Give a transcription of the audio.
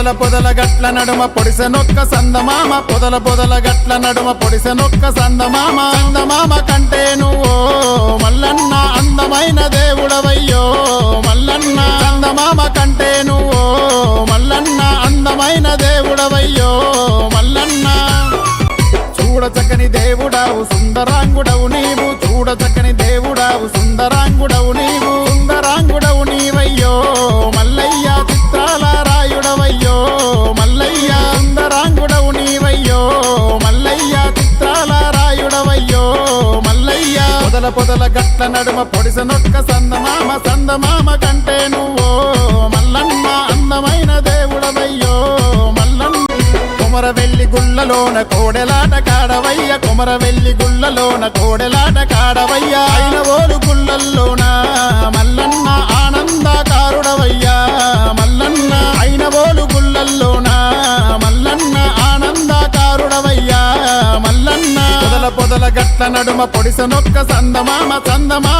పొదల పొదల గట్ల నడుమ పొడిసెనొక్క సందమామ. పొదల పొదల గట్ల నడుమ పొడిసెనొక్క సందమామ. అందమామ కంటే నువ్వు మల్లన్న అందమైన దేవుడవయ్యో మల్లన్న. అందమామ కంటే నువ్వు మల్లన్న అందమైన దేవుడవయ్యో మల్లన్న. చూడచక్కని దేవుడవు సుందరాంగుడవు నీవు. చూడ పొదల పొదల గట్ల నడుమ పొడిసనొక్క సందమామ సందమామ కంటే నువ్వో మల్లన్న అందమైన దేవుడవయ్యో మల్లమ్మ. కుమర వెళ్ళి గుళ్ళలోన కోడెలాట కాడవయ్య కుమర వెళ్ళి గుళ్ళలోన కోడెలాట కాడవయ్య. అయిన పొదల నడుమ పొడిసనొక్క సందమామ సందమామ.